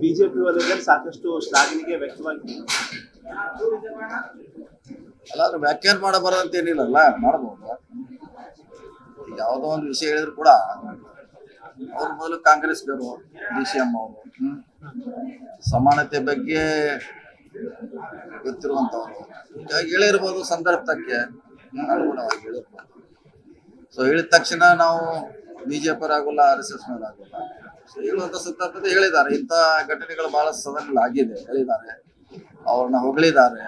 BJP ವಲಯದಲ್ಲಿ ಸಾಕಷ್ಟು ಶ್ಲಾಘನೆಗೆ ವ್ಯಕ್ತವಾಗಿದೆ ಎಲ್ಲಾದ್ರೂ ವ್ಯಾಖ್ಯಾನ ಮಾಡ ಏನಿಲ್ಲ ಏನಿಲ್ಲಲ್ಲ ಮಾಡಬಹುದು ಯಾವುದೋ ಒಂದು ವಿಷಯ ಹೇಳಿದ್ರು ಕೂಡ ಅವ್ರ ಮೊದಲು ಕಾಂಗ್ರೆಸ್ಗರು ಡಿ ಸಿ ಎಂ ಅವರು. ಸಮಾನತೆ ಬಗ್ಗೆ ಗೊತ್ತಿರುವಂತವ್ರು ಹೇಳಿರ್ಬೋದು ಸಂದರ್ಭಕ್ಕೆ ಅನುಗುಣವಾಗಿ ಹೇಳಿರ್ಬೋದು ಸೊ ಹೇಳಿದ ತಕ್ಷಣ ನಾವು ಬಿಜೆಪಿ ಆಗೋಲ್ಲ, ಆರ್ ಎಸ್ ಎಸ್ ಮೇಲೆ ಆಗೋಲ್ಲ. ಹೇಳುವಂತ ಸಂದರ್ಭದಲ್ಲಿ ಹೇಳಿದ್ದಾರೆ. ಇಂಥ ಘಟನೆಗಳು ಬಹಳ ಸದನಗಳು ಆಗಿದೆ, ಹೇಳಿದ್ದಾರೆ. ಅವ್ರನ್ನ ಹೊಗಳಿದ್ದಾರೆ.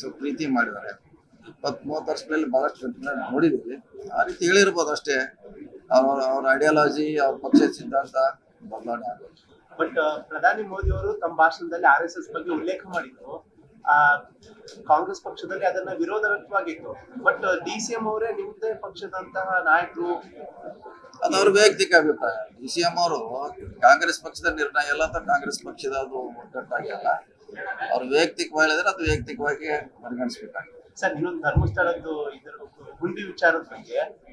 ಸೊ ಪ್ರೀತಿ ಮಾಡಿದ್ದಾರೆ. ಇಪ್ಪತ್ತ್ ಮೂವತ್ತು ವರ್ಷದಲ್ಲಿ ಬಹಳಷ್ಟು ಘಟನೆ ನೋಡಿದ್ದೀವಿ. ಆ ರೀತಿ ಹೇಳಿರ್ಬೋದು ಅಷ್ಟೇ. ಅವ್ರ ಅವ್ರ ಐಡಿಯಾಲಜಿ ಅವ್ರ ಪಕ್ಷದ ಸಿದ್ಧಾಂತ ಬದಲಾವಣೆ ಆಗುತ್ತೆ ಬಟ್ ಪ್ರಧಾನಿ ಮೋದಿ ಅವರು ತಮ್ಮ ಭಾಷಣದಲ್ಲಿ ಆರ್ ಎಸ್ ಎಸ್ ಬಗ್ಗೆ ಉಲ್ಲೇಖ ಮಾಡಿದ್ರು. ಕಾಂಗ್ರೆಸ್ ಪಕ್ಷದಲ್ಲಿ ಅದನ್ನ ವಿರೋಧ ವ್ಯಕ್ತವಾಗಿತ್ತು ಬಟ್ ಡಿ ಸಿ ಎಂ ಅವರೇ ನಿಮ್ಮದೇ ಪಕ್ಷದಂತಹ ನಾಯಕರು ಅದು ಅವ್ರ ವೈಯಕ್ತಿಕ ಅಭಿಪ್ರಾಯ. ಡಿ ಸಿ ಎಂ ಅವರು ಕಾಂಗ್ರೆಸ್ ಪಕ್ಷದ ನಿರ್ಣಯ ಎಲ್ಲ ಕಾಂಗ್ರೆಸ್ ಪಕ್ಷದ ಅದು ಒಗ್ಗಟ್ಟಾಗಿ ಅಲ್ಲ. ಅವ್ರು ವೈಯಕ್ತಿಕವಾಗಿ ಹೇಳಿದ್ರೆ ಅದು ವೈಯಕ್ತಿಕವಾಗಿ ಪರಿಗಣಿಸ್ಬೇಕಾಗ್ತದೆ. ಸರ್, ಇನ್ನೊಂದು ಧರ್ಮಸ್ಥಳದ್ದು ಇದರ ಗುಂಡಿ ವಿಚಾರದ ಬಗ್ಗೆ